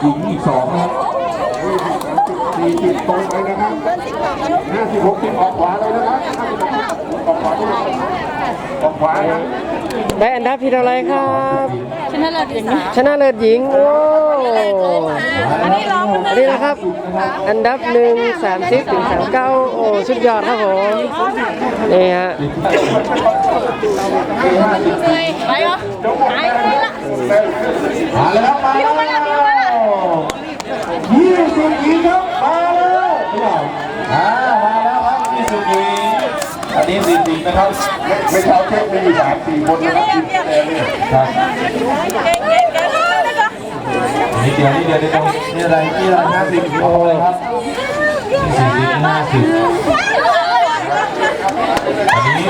หญิงอีกสองนะครับสี่สิบตรงไปนะครับห้าสิบหกสิบออกขวาเลยนะครับออกขวาเลยออกขวาครับได้อันดับที่เท่าไรครับ ชนะเลิศอย่างนี้ชนะเลิศหญิง โอ้อันนี้ร้องอันนี้นะครับ อันดับหนึ่งสามสิบถึงสามเก้าโอ้สุดยอดครับผมนี่ฮะไปเหรอไปเลยละมาแล้วมาแล้ว ยี่สิบหญิงครับมาแล้วอ่ามาแล้วครับยี่สิบหญิงอันนี้สี่สิบนะครับไม่ไม่เช้าเช็คมีอยู่สามสี่คนนะครับครับเก่งเก่งเก่งเลยก็นี่เดียวนี่เดียวนี่เดียวนี่อะไรนี่อะไรห้าสิบโอ้ยครับสี่สิบห้าสิบอันนี้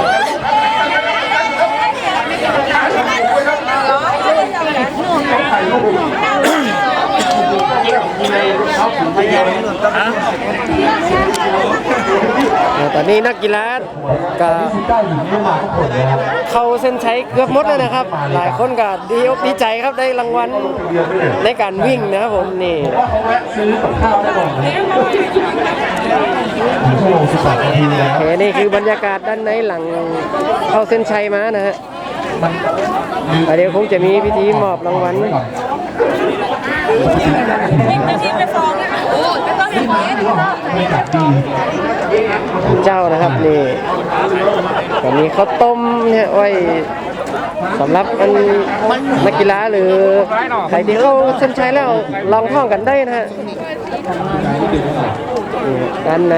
เขาถึงไปยัง ตอนนี้นักกีฬาก็เข้าเส้นชัยเกือบหมดแล้วนะครับ หลายคนก็ดีอกดีใจครับได้รางวัลในการวิ่งนะครับผมนี่โอเคนี่คือบรรยากาศด้านในหลังเข้าเส้นชัยมานะฮะมันเดี๋ยวคงจะมีพิธีมอบรางวัลวิ่ไปทีไปฟองโอ้ไม่ต้อง เจ้านะครับนี่ก็มีข้าวต้มเนี่ยไว้สำหรับอันนักกีฬาหรือใครที่เข้าเส้นชัยแล้วลองท่องกันได้นะฮะด้านใน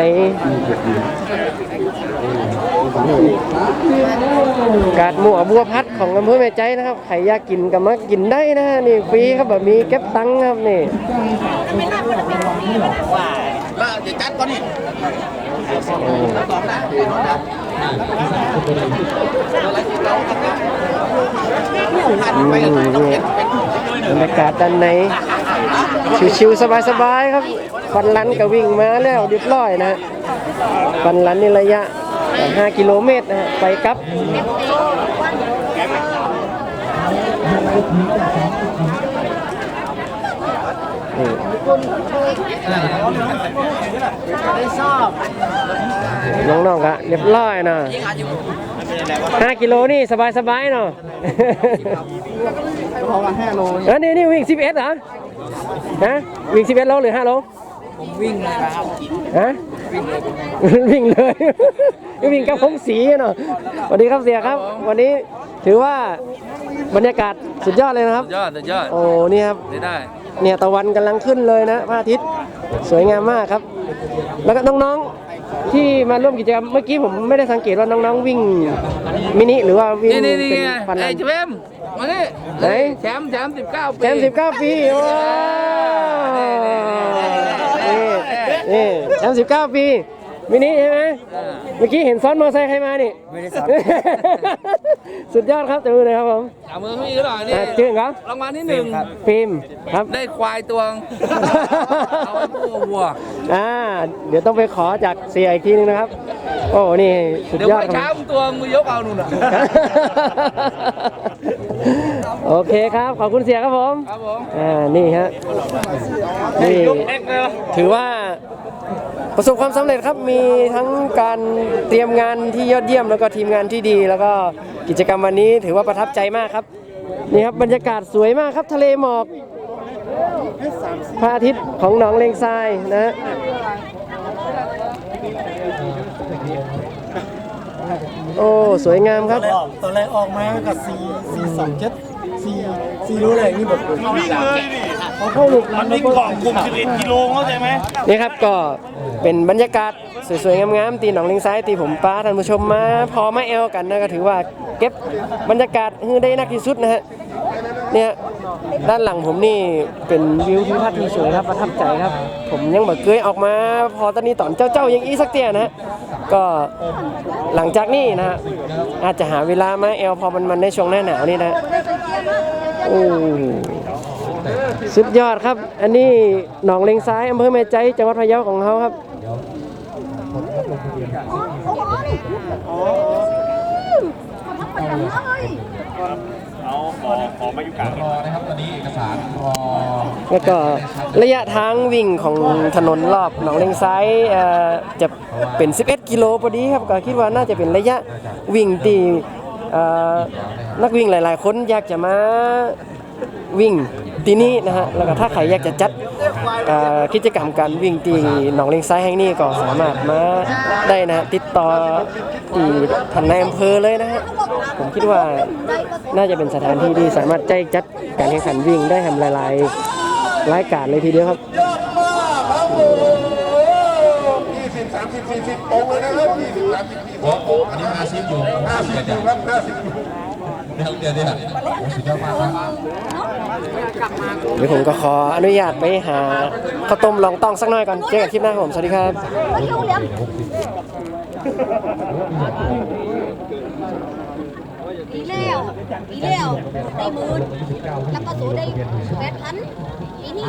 กาดหมูบัวพัดของอำเภอแม่ใจนะครับใครอยากกินก็มากินได้นะฮะนี่ฟรีครับแบบมีเก็บตังค์ครับนี่อืมนี่บรรยากาศด้านในชิวๆสบายๆครับฟันลันก็วิ่งมาแล้วเรียบร้อยนะฮะฟันลันนี่ระยะ 5 กิโลเมตรนะฮะไปกลับนี่น้องๆก็เรียบร้อยนะ5กิโลนี่สบายๆเนาะเพราะว่า5โลเออนี่นี่วิ่ง11เหรอฮะวิ่ง11โลหรือ5โลผมวิ่งเลยครับฮะวิ่งเลย วิ่งกับผมสีเนาะสวัสดีครับเสียครับ วันนี้ถือว่าบรรยากาศสุดยอดเลยนะครับ ยอดสุดยอดโอ้นี่ครับได้ได้เนี่ยตะวันกำลังขึ้นเลยนะพระอาทิตย์สวยงามมากครับ แล้วก็น้องๆที่มาร่วมกิจกรรมเมื่อกี้ผมไม่ได้สังเกตว่าน้องๆวิ่งมินิหรือว่าวิ่งนี่นี่นี่เป็นไงพันไอ้ลันเชมมานี่ไหน แชมป์แชมป์สิบเก้าปี แชมป์สิบเก้าปีว้าวนี่นี่แชมป์สิบเก้าปี มินิใช่ไหมเมื่อกี้เห็นซ้อนมอเตอร์ไซค์ใครมานี่ ไม่ได้ซ้อน สุดยอดครับจับมือเลยครับผมเอามือพี่หน่อยนี่อะชื่อครับรางวัลที่หนึ่งฟิล์มครับได้ควายตัวงเอาไว้ตัววัวอ่าเดี๋ยวต้องไปขอจากเสียอีกทีนึงนะครับ โอ้นี่สุดเดี๋ยวยอดไปคเช้ารับมึงตัวมือยกเอาหนุ่นอะโอเคครับ ขอบคุณเสียครับผม ครับผมอ่า นี่ฮะ นี่ ยกเอ็กเลยเหรอถือว่า ประสบความสำเร็จครับมีทั้งการเตรียมงานที่ยอดเยี่ยมแล้วก็ทีมงานที่ดี แล้วก็กิจกรรมวันนี้ถือว่าประทับใจมากครับนี่ครับบรรยากาศสวยมากครับทะเลหมอกพระอาทิตย์ของหนองเลงทรายนะฮะโอ้สวยงามครับ ตอนแรกออกมากับ4 4 2 7 4 4รู้เลยนี่แบบวิ่งเลย เขาเข้าหลุดมันวิ่งของกลุ่ม11กิโลเข้าใจไหมนี่ครับก็เป็นบรรยากาศสวยๆ งามๆ ตีหนองลิงซ้ายตีผมป้าท่านผู้ชมมา พอมาแอลกันนะก็ถือว่าเก็บบรรยากาศให้ได้นักที่สุดนะฮะเนี่ยด้านหลังผมนี่เป็นวิวทิวทัศน์ที่สวยครับประทับใจครับ ผมยังแบบเคยออกมา พอตอนนี้ตอนเจ้าๆยังอีสักเตียนะฮะก็หลังจากนี้นะฮะอาจจะหาเวลามาแอลพอมันมันในช่วงหน้าหนาวนี่นะโอ้ สุดยอดครับ อันนี้หนองเลงซ้ายอำเภอแม่ใจจังหวัดพะเยาของเขาครับเรอนะครับตอนนี้เอกสารรอแล้วก็ระยะทางวิ่งของถนนรอบหนองเลงซ้ายจะเป็น 11 กิโลพอดีครับก็คิดว่าน่าจะเป็นระยะวิ่งที่นักวิ่งหลาย ๆ คนอยากจะมา วิ่งที่นี่นะฮะแล้วก็ถ้าใครอยากจะจัดกิจกรรมการวิ่งที่หนองเลงซ้ายแห่งนี้ก็สามารถมาได้นะติดต่อที่ท่านนายอำเภอเลยนะฮะผมคิดว่าน่าจะเป็นสถานที่ที่สามารถใจจัดการแข่งขันวิ่งได้ทำหลายๆรายการเลยทีเดียวครับยอดมาครับโอ้ยี่สิบสามสิบสี่สิบตรงเลยนะครับยี่สิบสามสิบสี่โอ้อันนี้ห้าสิบอยู่ห้าสิบอยู่ครับห้าสิบอยู่ เดี๋ยวเดี๋ยวเดี๋ยโอ้สุดยอดมากครับเดี๋ยวผมก็ขออนุญาตไปหาข้าวต้มลองต้องสักหน่อยก่อน เจอกันคลิปหน้าครับผม สวัสดีครับ ปีแล้วปีแล้วได้หมื่นแล้วก็สูได้แปดพันปีนี้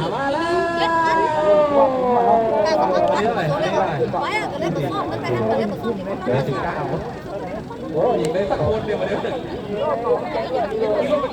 เจ็ดพันได้สองพันพันสูได้ไว้อะก็ได้กระสอบตั้งแต่นั้นก็ได้กระสอบที่มัน โอ้ยยิได้สักคนเดียวมาเดียว